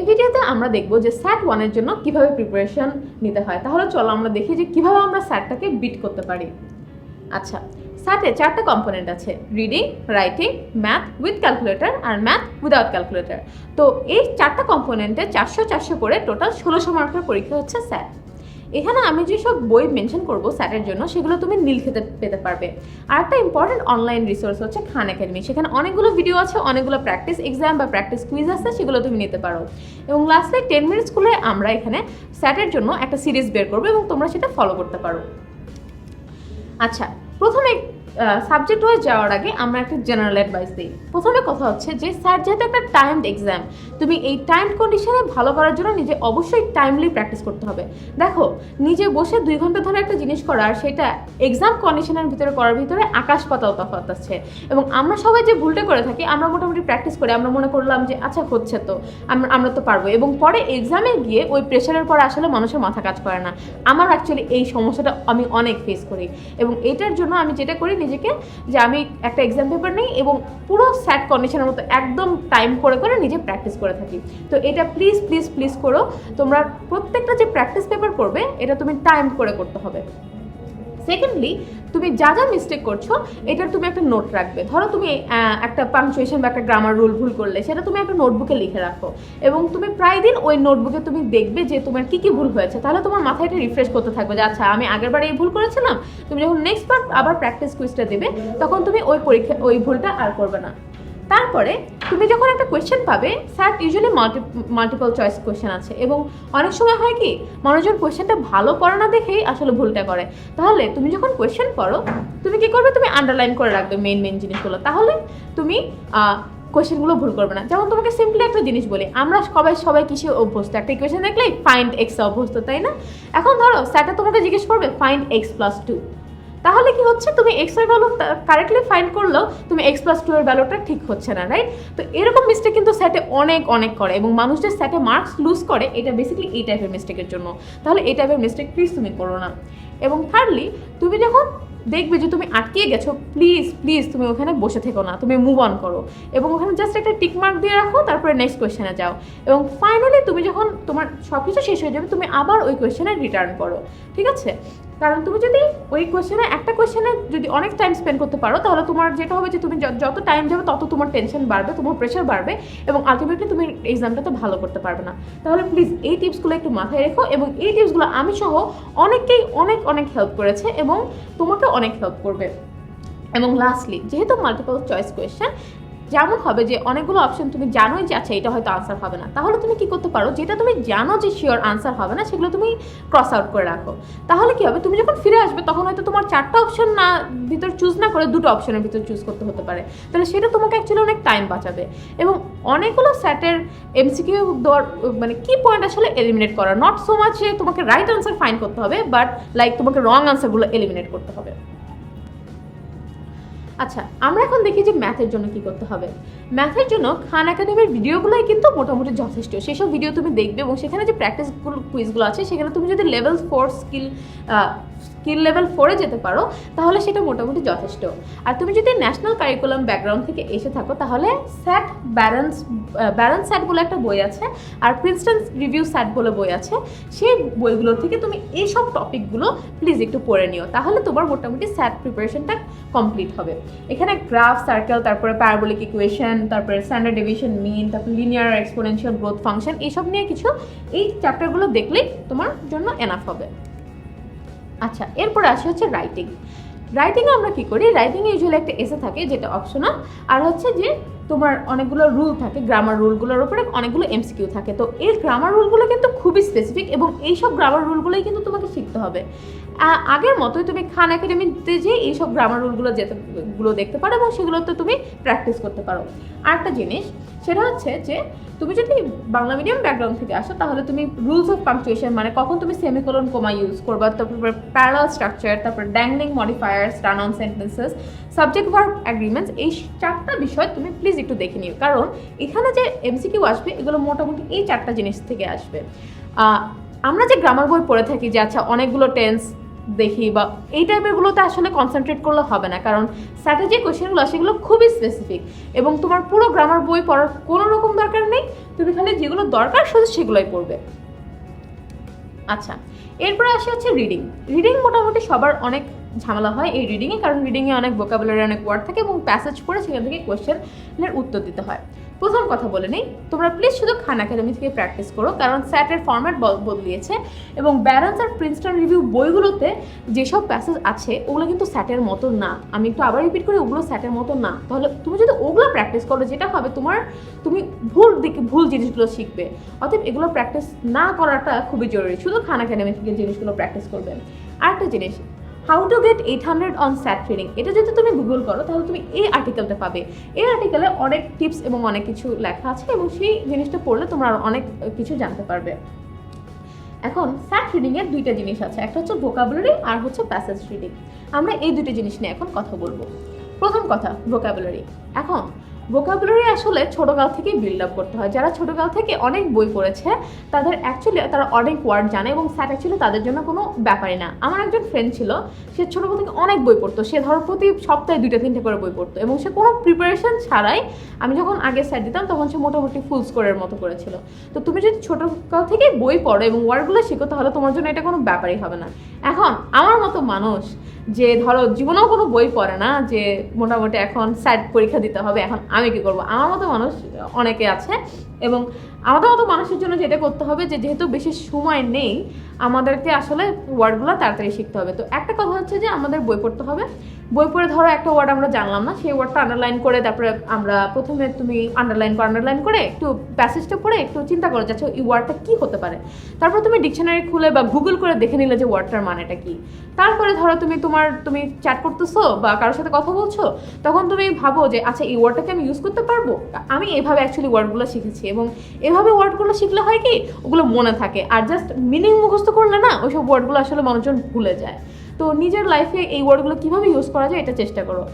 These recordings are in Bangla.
এই ভিডিওতে আমরা দেখব যে স্যাট ওয়ানের জন্য কীভাবে প্রিপারেশন নিতে হয়। তাহলে চলো আমরা দেখি যে কীভাবে আমরা স্যাটটাকে বিট করতে পারি। আচ্ছা স্যাটে চারটা কম্পোনেন্ট আছে reading writing math with calculator R math without calculator তো এই চারটা কম্পোনেন্টে চারশো চারশো করে টোটাল ষোলোশো মার্কের পরীক্ষা হচ্ছে স্যাট এখানে আমি যেসব বই মেনশন করব স্যাটের জন্য, সেগুলো তুমি নীল খেতে পেতে পারবে। আর একটা ইম্পর্টেন্ট অনলাইন রিসোর্স হচ্ছে খান একাডেমি সেখানে অনেকগুলো ভিডিও আছে, অনেকগুলো প্র্যাকটিস এক্সাম বা প্র্যাকটিস কুইজ আছে, সেগুলো তুমি নিতে পারো। এবং লাস্টে টেন মিনিট স্কুলে আমরা এখানে স্যাটের জন্য একটা সিরিজ বের করব এবং তোমরা সেটা ফলো করতে পারো। আচ্ছা প্রথমে সাবজেক্ট হয়ে যাওয়ার আগে আমরা একটা জেনারেল অ্যাডভাইস দিই। প্রথমে কথা হচ্ছে যে, স্যার, যেহেতু একটা টাইমড এক্সাম তুমি এই টাইম কন্ডিশনে ভালো করার জন্য নিজে অবশ্যই টাইমলি প্র্যাকটিস করতে হবে। দেখো, নিজে বসে দুই ঘণ্টা ধরে একটা জিনিস করা, আর সেটা এক্সাম কন্ডিশনের ভিতরে করার ভিতরে আকাশ পাতাল তফাৎ আছে। এবং আমরা সবাই যে ভুলটা করে থাকি, আমরা মোটামুটি প্র্যাকটিস করে আমরা মনে করলাম যে আচ্ছা হচ্ছে তো, আমরা আমরা তো পারব। এবং পরে এক্সামে গিয়ে ওই প্রেশারের পর আসলে মানুষের মাথা কাজ করে না। আমার অ্যাকচুয়ালি এই সমস্যাটা আমি অনেক ফেস করি। এবং এটার জন্য আমি যেটা করি নিজেকে যে আমি একটা এক্সাম পেপার নিই এবং পুরো স্যাট কন্ডিশনের মতো একদম টাইম করে করে নিজে প্র্যাকটিস করে থাকি। তো এটা প্লিজ প্লিজ প্লিজ করো। তোমরা প্রত্যেকটা যে প্র্যাকটিস পেপার করবে, এটা তুমি টাইম করে করতে হবে। সেকেন্ডলি তুমি যা যা মিস্টেক করছ, এটার তুমি একটা নোট রাখবে। ধরো তুমি একটা পাংচুয়েশন বা একটা গ্রামার রুল ভুল করলে, সেটা তুমি একটা নোটবুকে লিখে রাখো। এবং তুমি প্রায় দিন ওই নোটবুকে তুমি দেখবে যে তোমার কি কি ভুল হয়েছে। তাহলে তোমার মাথায় এটা রিফ্রেশ করতে থাকবে যে আচ্ছা আমি আগের বার এই ভুল করেছিলাম। তুমি যখন নেক্সট বার আবার প্র্যাকটিস কুইজটা দেবে, তখন তুমি ওই পরীক্ষা, ওই ভুলটা আর করবে না। তারপরে তুমি যখন একটা কোয়েশ্চেন পাবে, sir usually multi multiple choice question আছে। এবং অনেক সময় হয় কি মানুষজন কোয়েশ্চেনটা ভালো করে না দেখেই আসলে ভুলটা করে। তাহলে তুমি যখন কোয়েশ্চেন পড়ো, তুমি কি করবে? তুমি আন্ডারলাইন করে রাখবে মেন মেন জিনিসগুলো। তাহলে তুমি কোয়েশ্চেনগুলো ভুল করবে না। যেমন তোমাকে সিম্পলি একটা জিনিস বলি, আমরা সবাই সবাই কিসে অভ্যস্ত। একটা ইকুয়েশন দেখলেই ফাইন্ড এক্স অভ্যস্ত, তাই না? এখন ধরো, স্যারটা তোমাকে জিজ্ঞেস করবে ফাইন্ড এক্স প্লাস টু তাহলে কি হচ্ছে? তুমি এক্সের ভ্যালু কারেক্টলি ফাইন্ড করলেও তুমি এক্স প্লাস টু এর ভ্যালুটা ঠিক হচ্ছে না রাইট তো এরকম মিস্টেক কিন্তু স্যাটে অনেক অনেক করে এবং মানুষ যে স্যাটে মার্কস লুজ করে, এটা বেসিক্যালি এই টাইপের মিস্টেকের জন্য। তাহলে এই টাইপের মিস্টেক প্লিজ তুমি করো না। এবং থার্ডলি তুমি যখন দেখবে যে তুমি আটকে গেছো প্লিজ প্লিজ তুমি ওখানে বসে থেকো না, তুমি মুভ অন করো। এবং ওখানে জাস্ট একটা টিক মার্ক দিয়ে রাখো, তারপরে নেক্সট কোয়েশ্চেনে যাও। এবং ফাইনালি তুমি যখন তোমার সব কিছু শেষ হয়ে যাবে, তুমি আবার ওই কোয়েশ্চেনে রিটার্ন করো, ঠিক আছে? কারণ তুমি যদি ওই কোয়েশ্চেনে একটা কোয়েশ্চেনে যদি অনেক টাইম স্পেন্ড করতে পারো, তাহলে তোমার যেটা হবে যে তুমি যত টাইম যাবে তত তোমার টেনশন বাড়বে, তোমার প্রেশার বাড়বে এবং আলটিমেটলি তুমি এক্সামটাতে ভালো করতে পারবে না। তাহলে প্লিজ এই টিপসগুলো একটু মাথায় রেখো এবং এই টিপসগুলো আমি সহ অনেককেই অনেক অনেক হেল্প করেছে এবং তোমাকে অনেক হেল্প করবে। এবং লাস্টলি যেহেতু মাল্টিপল চয়েস কোয়েশ্চেন যেমন হবে যে অনেকগুলো অপশন তুমি জানোই যে আচ্ছা এটা হয়তো আনসার হবে না। তাহলে তুমি কি করতে পারো? যেটা তুমি জানো যে শিওর আনসার হবে না, সেগুলো তুমি ক্রস আউট করে রাখো। তাহলে কি হবে? তুমি যখন ফিরে আসবে, তখন হয়তো তোমার চারটা অপশন না, ভিতর চুজ না করে দুটো অপশনের ভিতর চুজ করতে হতে পারে। তাহলে সেটা তোমাকে অ্যাকচুয়ালি অনেক টাইম বাঁচাবে। এবং অনেকগুলো স্যাটের এমসিকিউ দেওয়ার মানে কি পয়েন্ট আসলে এলিমিনেট করা? নট সো মাচ যে তোমাকে রাইট আনসার ফাইন করতে হবে বাট লাইক তোমাকে রং আনসারগুলো এলিমিনেট করতে হবে। আচ্ছা আমরা এখন দেখি যে ম্যাথের জন্য কি করতে হবে। ম্যাথের জন্য খান একাডেমির ভিডিওগুলোই কিন্তু মোটামুটি যথেষ্ট। সেসব ভিডিও তুমি দেখবে এবং সেখানে যে প্র্যাকটিসগুলো কুইজগুলো আছে, সেখানে তুমি যদি level four skill skill level ফোরে যেতে পারো, তাহলে সেটা মোটামুটি যথেষ্ট। আর তুমি যদি ন্যাশনাল কারিকুলাম ব্যাকগ্রাউন্ড থেকে এসে থাকো, তাহলে স্যাট ব্যালেন্স ব্যালেন্স স্যাট বলে একটা বই আছে, আর প্রিন্সটন রিভিউ স্যাট বলে বই আছে, সেই বইগুলোর থেকে তুমি এইসব টপিকগুলো প্লিজ একটু পড়ে নিও, তাহলে তোমার মোটামুটি স্যাট প্রিপারেশনটা কমপ্লিট হবে। এখানে গ্রাফ সার্কেল তারপরে প্যারাবোলিক ইকুয়েশন তারপরে স্ট্যান্ডার্ড ডিভিশন মিন তারপর লিনিয়ার এক্সপোনেনশিয়াল গ্রোথ ফাংশন এইসব নিয়ে কিছু এই চ্যাপ্টারগুলো দেখলেই তোমার জন্য এনাফ হবে। আচ্ছা এরপরে আসি হচ্ছে রাইটিং রাইটিংয়ে আমরা কী করি? রাইটিংয়ে ইউজুয়ালি একটা এসে থাকে যেটা অপশনাল আর হচ্ছে যে তোমার অনেকগুলো রুল থাকে গ্রামার রুলগুলোর উপরে অনেকগুলো এমসিকিউ থাকে। তো এই গ্রামার রুলগুলো কিন্তু খুবই স্পেসিফিক এবং এইসব গ্রামার রুলগুলোই কিন্তু তোমাকে শিখতে হবে। আগের মতোই তুমি খান একাডেমিতে যে এইসব গ্রামার রুলগুলো যেতে, গুলো দেখতে পারো এবং সেগুলোতে তুমি প্র্যাকটিস করতে পারো। আরেকটা জিনিস, সেটা হচ্ছে যে তুমি যদি বাংলা মিডিয়াম ব্যাকগ্রাউন্ড থেকে আসো, তাহলে তুমি রুলস অফ পাংচুয়েশন মানে কখন তুমি সেমিকোলন কোমা ইউজ করবা, তারপর প্যারাল স্ট্রাকচার তারপর dangling modifiers run on sentences subject verb agreements এই চারটা বিষয় তুমি প্লিজ একটু দেখে নিও। কারণ এখানে যে এমসিকিউ আসবে, এগুলো মোটামুটি এই চারটা জিনিস থেকে আসবে। আমরা যে গ্রামার বই পড়ে থাকি যে আচ্ছা অনেকগুলো টেন্স দেখি বা এই টাইপের গুলোতে আসলে কনসেন্ট্রেট করলে হবে না। কারণ স্যাটে যে কোয়েশ্চেনগুলো সেগুলো খুবই স্পেসিফিক এবং তোমার পুরো গ্রামার বই পড়ার কোনো রকম দরকার নেই। তুমি খালি যেগুলো দরকার শুধু সেগুলোই পড়বে। আচ্ছা এরপরে আসে হচ্ছে রিডিং রিডিং মোটামুটি সবার অনেক ঝামেলা হয় এই রিডিংয়ে কারণ রিডিংয়ে অনেক ভোকাবুলারি অনেক ওয়ার্ড থাকে এবং প্যাসেজ পড়ে সেখান থেকে কোয়েশ্চেনের উত্তর দিতে হয়। প্রথম কথা বলে নেই, তোমরা প্লিজ শুধু খান একাডেমি থেকে প্র্যাকটিস করো, কারণ স্যাটের ফর্ম্যাট বদলিয়েছে এবং ব্যারান্স আর প্রিন্সটন রিভিউ বইগুলোতে যেসব প্যাসেজ আছে, ওগুলো কিন্তু স্যাটের মতো না। আমি একটু আবার রিপিট করি, ওগুলো স্যাটের মতো না। তাহলে তুমি যদি ওগুলো প্র্যাকটিস করো, যেটা হবে তোমার, তুমি ভুল দিকে, ভুল জিনিসগুলো শিখবে। অতএব এগুলো প্র্যাকটিস না করাটা খুবই জরুরি। শুধু খান একাডেমি থেকে জিনিসগুলো প্র্যাকটিস করবে। আরেকটা জিনিস how to get eight hundred on SAT trading এটা যদি তুমি গুগল করো, তাহলে তুমি এই আর্টিকেলটা পাবে। এই আর্টিকেলে অনেক টিপস এবং অনেক কিছু লেখা আছে এবং সেই জিনিসটা পড়লে তোমরা অনেক কিছু জানতে পারবে। এখন স্যাট রিডিংয়ের দুইটা জিনিস আছে। একটা হচ্ছে ভোকাবুলারি আর হচ্ছে প্যাসেজ রিডিং আমরা এই দুটো জিনিস নিয়ে এখন কথা বলব। প্রথম কথা ভোকাবুলারি এখন ভোকাবুলারি আসলে ছোটোকাল থেকেই বিল্ড আপ করতে হয়। যারা ছোটোকাল থেকে অনেক বই পড়েছে, তাদের অ্যাকচুয়ালি তারা অনেক ওয়ার্ড জানে এবং স্যাট অ্যাকচুয়ালি তাদের জন্য কোনো ব্যাপারই না। আমার একজন ফ্রেন্ড ছিল, সে ছোটবেলা থেকে অনেক বই পড়তো। সে ধরো প্রতি সপ্তাহে দুইটা, তিনটে করে বই পড়তো এবং সে কোনো প্রিপারেশন ছাড়াই আমি যখন আগে স্যাট দিতাম, তখন সে মোটামুটি ফুল স্কোরের মতো করেছিল। তো তুমি যদি ছোটোকাল থেকে বই পড়ো এবং ওয়ার্ডগুলো শিখো, তাহলে তোমার জন্য এটা কোনো ব্যাপারই হবে না। এখন, আমার মতো মানুষ যে ধরো জীবনেও কোনো বই পড়ে না, যে মোটামুটি এখন স্যাট পরীক্ষা দিতে হবে, এখন আমি কি করব? আমার মতো মানুষ অনেকে আছে এবং আমাদের মতো মানুষের জন্য যেটা করতে হবে যে যেহেতু বেশি সময় নেই, আমাদেরকে আসলে ওয়ার্ডগুলো তাড়াতাড়ি শিখতে হবে। তো একটা কথা হচ্ছে যে আমাদের বই পড়তে হবে বই পড়ে ধরো একটা ওয়ার্ড আমরা জানলাম না, সেই ওয়ার্ডটা আন্ডারলাইন করে তারপরে আমরা প্রথমে তুমি আন্ডারলাইন করে আন্ডারলাইন করে একটু প্যাসেজটা পড়ে একটু চিন্তা করো যাচ্ছে এই ওয়ার্ডটা কী হতে পারে। তারপর তুমি ডিকশনারি খুলে বা গুগল করে দেখে নিলে যে ওয়ার্ডটার মানেটা কী। তারপরে ধরো তুমি তোমার, তুমি চ্যাট করতেছো বা কারোর সাথে কথা বলছো, তখন তুমি ভাবো যে আচ্ছা এই ওয়ার্ডটাকে আমি ইউজ করতে পারব? আমি এভাবে অ্যাকচুয়ালি ওয়ার্ডগুলো শিখেছি এবং এভাবে ওয়ার্ডগুলো শিখলে হয় কি, ওগুলো মনে থাকে। আর জাস্ট মিনিং মুখস্থ করলে না, ওইসব ওয়ার্ডগুলো আসলে মানুষজন ভুলে যায়। তো নিজের লাইফে এই ওয়ার্ডগুলো কীভাবে ইউজ করা যায় এটা চেষ্টা করো।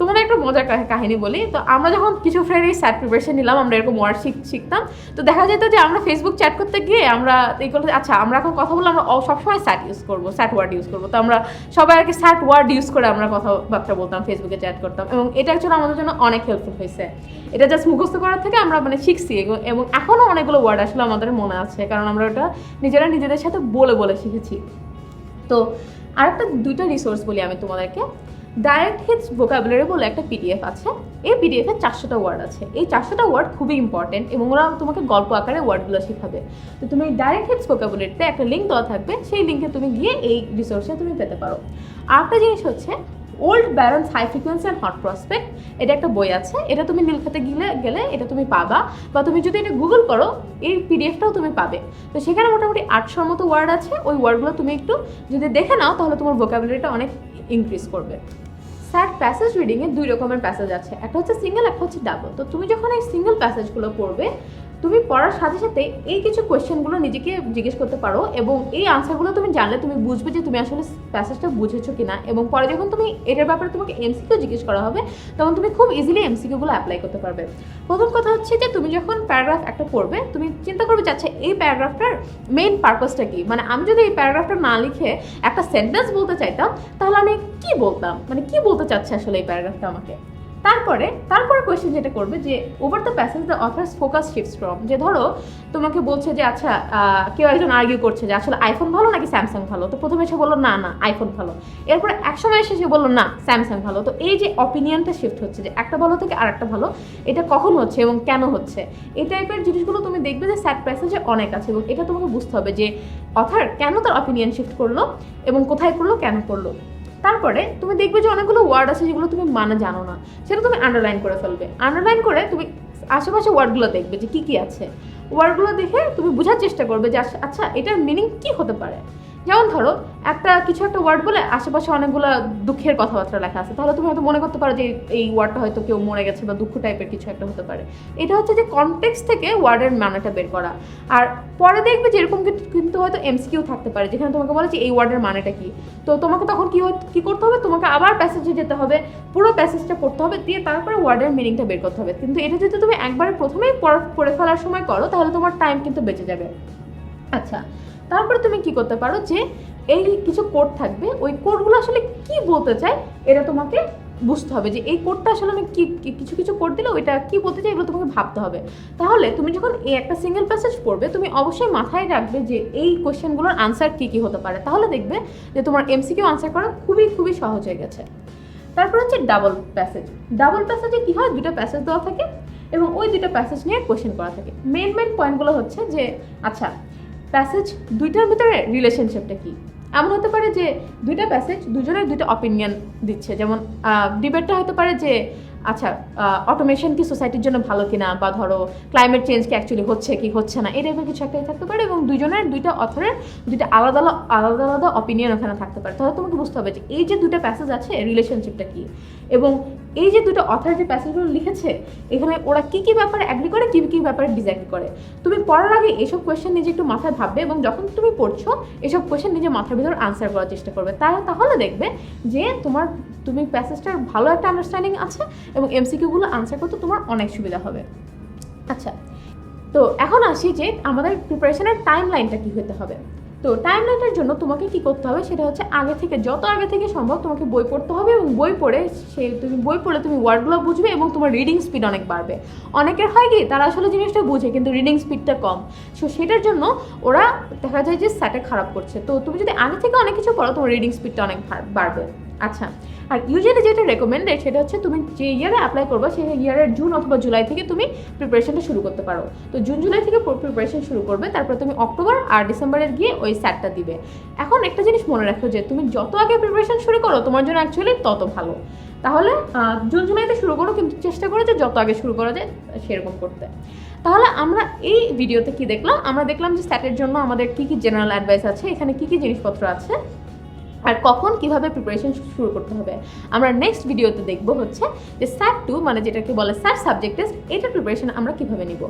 তোমাদের একটা মজার কাহিনী বলি। তো আমরা যখন কিছু ফ্রেন্ড এই স্যাট প্রিপারেশন নিলাম, আমরা এরকম ওয়ার্ড শিখতাম। তো দেখা যেত যে আমরা ফেসবুক চ্যাট করতে গিয়ে আমরা এই করতে আচ্ছা আমরা এখন কথা বললে আমরা সবসময় স্যাট ইউজ করব স্যাট ওয়ার্ড ইউজ করব। তো আমরা সবাই আর কি স্যাট ওয়ার্ড ইউজ করে আমরা কথাবার্তা বলতাম ফেসবুকে চ্যাট করতাম। এবং এটা অ্যাকচুয়ালি আমাদের জন্য অনেক হেল্পফুল হয়েছে। এটা জাস্ট মুখস্থ করার থেকে আমরা মানে শিখছি এবং এখনও অনেকগুলো ওয়ার্ড আসলে আমাদের মনে আছে। কারণ আমরা ওটা নিজেরা নিজেদের সাথে বলে বলে শিখেছি। তো আর একটা দুইটা রিসোর্স বলি আমি তোমাদেরকে। ডাইরেক্ট হিটস ভোকাবুলারি বলে একটা পিডিএফ আছে। এই পিডিএফে চারশোটা ওয়ার্ড আছে। এই চারশোটা ওয়ার্ড খুবই ইম্পর্টেন্ট এবং ওরা তোমাকে গল্প আকারে ওয়ার্ডগুলো শেখাবে। তো তুমি ডাইরেক্ট হিটস ভোকাবুলারিতে একটা লিঙ্ক দেওয়া থাকবে। সেই লিঙ্কে তুমি গিয়ে এই রিসোর্সে তুমি পেতে পারো। আরেকটা জিনিস হচ্ছে old balance high frequency and hot prospect, এটা একটা বই আছে, এটা তুমি নীলখাতে গেলে গেলে এটা তুমি পাবা। বা তুমি যদি এটা গুগল করো, এই পিডিএফটাও তুমি পাবে। তো সেখানে মোটামুটি আটশোর মতো ওয়ার্ড আছে, ওই ওয়ার্ডগুলো তুমি একটু যদি দেখে নাও, তাহলে তোমার ভোকাবুলারিটা অনেক ইনক্রিজ করবে। স্যাট প্যাসেজ রিডিংয়ে দুই রকমের প্যাসেজ আছে। একটা হচ্ছে সিঙ্গেল একটা হচ্ছে ডাবল তো তুমি যখন এই সিঙ্গেল প্যাসেজগুলো পড়বে তুমি পড়ার সাথে সাথে এই কিছু কোয়েশ্চেনগুলো নিজেকে জিজ্ঞেস করতে পারো এবং এই আনসারগুলো তুমি জানলে তুমি বুঝবে যে তুমি আসলে প্যাসেজটা বুঝেছ কিনা এবং পরে যখন তুমি এটার ব্যাপারে তোমাকে এমসিকিউ জিজ্ঞেস করা হবে, তখন তুমি খুব ইজিলি এমসিকিউগুলো অ্যাপ্লাই করতে পারবে। প্রথম কথা হচ্ছে যে তুমি যখন প্যারাগ্রাফ একটা পড়বে, তুমি চিন্তা করবে যে আচ্ছা এই প্যারাগ্রাফটার মেইন পারপাসটা কি? মানে আমি যদি এই প্যারাগ্রাফটা না লিখে একটা সেন্টেন্স বলতে চাইতাম, তাহলে আমি কি বলতাম? মানে কি বলতে চাচ্ছে আসলে এই প্যারাগ্রাফটা আমাকে? তারপরে তারপরে কোয়েশ্চেন যেটা করবে যে over the passage the author's focus shifts from যে ধরো, তোমাকে বলছে যে আচ্ছা কেউ একজন আর্গিউ করছে যে, আসলে আইফোন ভালো নাকি স্যামসাং ভালো? তো প্রথমে সে বলল, না না আইফোন ভালো। এরপরে এক সময় এসে সে বলল, না স্যামসাং ভালো। তো এই যে অপিনিয়নটা শিফট হচ্ছে, যে একটা ভালো থেকে আরেকটা ভালো, এটা কখন হচ্ছে এবং কেন হচ্ছে? এই টাইপের জিনিসগুলো তুমি দেখবে যে স্যাট প্যাসেজে অনেক আছে এবং এটা তোমাকে বুঝতে হবে যে অথার কেন তার অপিনিয়ন শিফট করল এবং কোথায় করল, কেন করল? তারপরে তুমি দেখবে যে অনেকগুলো ওয়ার্ড আছে যেগুলো তুমি মানে জানো না। সেটা তুমি আন্ডারলাইন করে ফেলবে। আন্ডারলাইন করে তুমি আশেপাশে ওয়ার্ডগুলো দেখবে যে কী কী আছে। ওয়ার্ডগুলো দেখে তুমি বোঝার চেষ্টা করবে যে আচ্ছা- আচ্ছা এটার মিনিং কী হতে পারে? যেমন ধরো, একটা কিছু একটা ওয়ার্ড বলে আশেপাশে অনেকগুলো দুঃখের কথাবার্তা লেখা আছে। তাহলে তুমি হয়তো মনে করতে পারো যে এই ওয়ার্ডটা হয়তো কেউ মরে গেছে বা দুঃখ টাইপের কিছু একটা হতে পারে। এটা হচ্ছে যে কনটেক্সট থেকে ওয়ার্ডের মানেটা বের করা। আর পরে দেখবে যে এরকম কিন্তু- হয়তো এমসিকিউ থাকতে পারে, যেখানে তোমাকে বলে যে এই ওয়ার্ডের মানেটা কি। তো তোমাকে তখন কি কি করতে হবে? তোমাকে আবার প্যাসেজে যেতে হবে, পুরো প্যাসেজটা পড়তে হবে, দিয়ে তারপরে ওয়ার্ডের মিনিংটা বের করতে হবে। কিন্তু এটা যদি তুমি একবারে প্রথমেই পড়ে ফেলার সময় করো, তাহলে তোমার টাইম কিন্তু বেঁচে যাবে। আচ্ছা। তারপরে তুমি কি করতে পারো যে এই কিছু কোড থাকবে, ওই কোডগুলো আসলে কি বলতে চায় এটা তোমাকে বুঝতে হবে যে এই কোডটা আসলে আমি কি কিছু কিছু কোড দিলে ওইটা কি বলতে চাই এগুলো তোমাকে ভাবতে হবে। তাহলে তুমি যখন এই একটা সিঙ্গেল প্যাসেজ পড়বে, তুমি অবশ্যই মাথায় রাখবে যে এই কোশ্চেনগুলোর আনসার কি কি হতে পারে। তাহলে দেখবে যে তোমার এমসিকিউ আনসার করা খুবই খুবই সহজ হয়ে গেছে। তারপর হচ্ছে ডাবল প্যাসেজ ডাবল প্যাসেজে কি হয়? দুটো প্যাসেজ দেওয়া থাকে এবং ওই দুটো প্যাসেজ নিয়ে কোশ্চেন করা থাকে। মেন মেন পয়েন্টগুলো হচ্ছে যে আচ্ছা প্যাসেজ দুইটার ভিতরে রিলেশনশিপটা কি? এমন হতে পারে যে দুইটা প্যাসেজ দুজনের দুইটা অপিনিয়ন দিচ্ছে। যেমন ডিবেটটা হতে পারে যে আচ্ছা অটোমেশন কি সোসাইটির জন্য ভালো কিনা? বা ধরো ক্লাইমেট চেঞ্জ কি অ্যাকচুয়ালি হচ্ছে কি হচ্ছে না? এই কিছু একটাই থাকতে পারে এবং দুজনের দুইটা অথরের দুইটা আলাদা আলা- আলাদা আলাদা অপিনিয়ন ওখানে থাকতে পারে। তাহলে তোমাকে বুঝতে হবে যে এই যে দুটো প্যাসেজ আছে রিলেশনশিপটা কি? এবং এই যে দুটো অথর যে প্যাসেজগুলো লিখেছে, এখানে ওরা কি কি ব্যাপারে অ্যাগ্রি করে, কি কি ব্যাপারে ডিসঅ্যাগ্রি করে? তুমি পড়ার আগে এসব কোয়েশ্চেন নিজে একটু মাথায় ভাববে এবং যখন তুমি পড়ছো, এসব কোয়েশ্চেন নিজে মাথার ভিতর আনসার করার চেষ্টা করবে। তাহলে তাহলে দেখবে যে তোমার, তুমি প্যাসেজটার ভালো একটা আন্ডারস্ট্যান্ডিং আছে এবং এমসিকিউগুলো আনসার করতে তোমার অনেক সুবিধা হবে। আচ্ছা তো এখন আসি যে আমাদের প্রিপারেশনের টাইম লাইনটা কী হতে হবে। তো টাইম লাইনের জন্য তোমাকে কি করতে হবে? সেটা হচ্ছে আগে থেকে, যত আগে থেকে সম্ভব তোমাকে বই পড়তে হবে এবং বই পড়ে সে তুমি, বই পড়লে তুমি ওয়ার্ডগুলো বুঝবে এবং তোমার রিডিং স্পিড অনেক বাড়বে। অনেকের হয় কি, তারা আসলে জিনিসটা বুঝে কিন্তু রিডিং স্পিডটা কম। সো সেটার জন্য ওরা দেখা যায় যে স্যাটে খারাপ করছে। তো তুমি যদি আগে থেকে অনেক কিছু পড়ো, তোমার রিডিং স্পিডটা অনেক বাড়বে। আচ্ছা আর ইউজুয়ালি যেটা রেকমেন্ডেড সেটা হচ্ছে তুমি যে ইয়ারে অ্যাপ্লাই করবে সেই ইয়ারের জুন অথবা জুলাই থেকে তুমি প্রিপারেশনটা শুরু করতে পারো। তো জুন জুলাই থেকে প্রিপারেশন শুরু করবে, তারপর তুমি অক্টোবর আর ডিসেম্বরের গিয়ে ওই স্যাটটা দিবে। এখন একটা জিনিস মনে রাখো যে তুমি যত আগে প্রিপারেশন শুরু করো, তোমার জন্য অ্যাকচুয়ালি তত ভালো। তাহলে জুন জুলাইতে শুরু করো, কিন্তু চেষ্টা করো যে যত আগে শুরু করা যায় সেরকম করতে। তাহলে আমরা এই ভিডিওতে কি দেখলাম? আমরা দেখলাম যে স্যাটের জন্য আমাদের কি কি জেনারেল অ্যাডভাইস আছে, এখানে কি কি জিনিসপত্র আছে? আর কখন কীভাবে প্রিপারেশন শুরু করতে হবে। আমরা নেক্সট ভিডিওতে দেখব হচ্ছে যে স্যার টু মানে যেটাকে বলে স্যার সাবজেক্ট টেস্ট এটার প্রিপারেশন আমরা কীভাবে নিব।